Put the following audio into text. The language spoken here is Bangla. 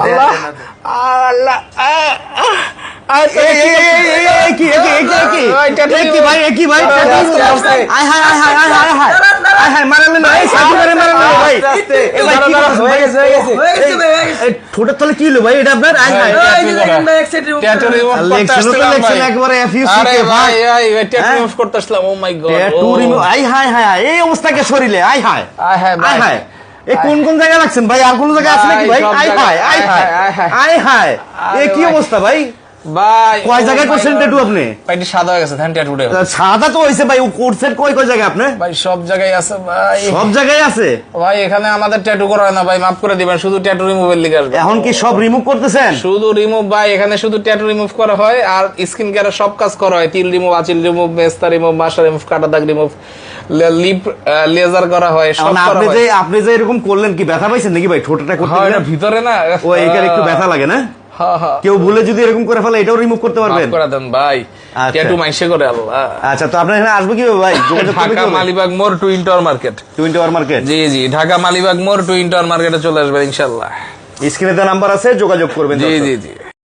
আল্লাহ আল্লাহ হায়, হায়, হায়, হায়। হায়, হয়ে হয়ে। হয়ে হয়ে ঠোঁটের তলে কি হলো ভাই? এটা আপনার? হায়। এই হ্যাঁ? oh oh। হায় হায় হায়, অবস্থাকে শরীরে আয় হায়। আয় হায়, ভাই। আয় হায়। এই কোন কোন জায়গায় লাগছেন ভাই? আর কোন জায়গায় আছে নাকি ভাই? আই হায় আই আয় হায় হায়, হায় এ কি অবস্থা ভাই? ভাই, কয় জায়গায় করছেন God। আপনি? ভাই, সাদা হয়ে গেছে, ধ্যান tattoo সাদা তো হয়েছে ভাই ও করছেন কয় কয় জায়গায় আপনি? ভাই, সব জায়গায় আছে ভাই। সব জায়গায় আছে? ভাই এখানে আমাদের ট্যাটু করা না ভাই মাফ করে দিবেন শুধু ট্যাটু রিমুভের লিগে আসবে। এখন কি সব রিমুভ করতেছেন? শুধু রিমুভ ভাই এখানে শুধু ট্যাটু রিমুভ করা হয় আর স্কিন কেয়ারের সব কাজ করা হয়। তিল রিমুভ আচিল রিমুভ মেস্তা রিমুভ মাসা রিমুভ কাটা দাগ রিমুভ লিপ লেজার করা হয় সব করা আপনি যে আপনি যে এরকম করলেন কি ব্যথা পাইছেন নাকি ভাই? ঠোঁটটা করতে ভিতরে না। ও একটু ব্যথা লাগে না? কেউ ভুলে যদি এরকম করে ফেলে এটাও রিমুভ করতে পারবেন। করে দেন ভাই। আচ্ছা। ট্যাটু মাইসে করে আল্লাহ। আচ্ছা তো আপনার এখানে আসবে কি ভাই? ঢাকা মালিবাগ মোড় twin tower market to inter market জি জি ঢাকা মালিবাগ মোড় টুইন টাওয়ার মার্কেটে চলে আসবেন ইনশাল্লাহ স্ক্রিনে তো নাম্বার আছে যোগাযোগ করবেন জি জি জি।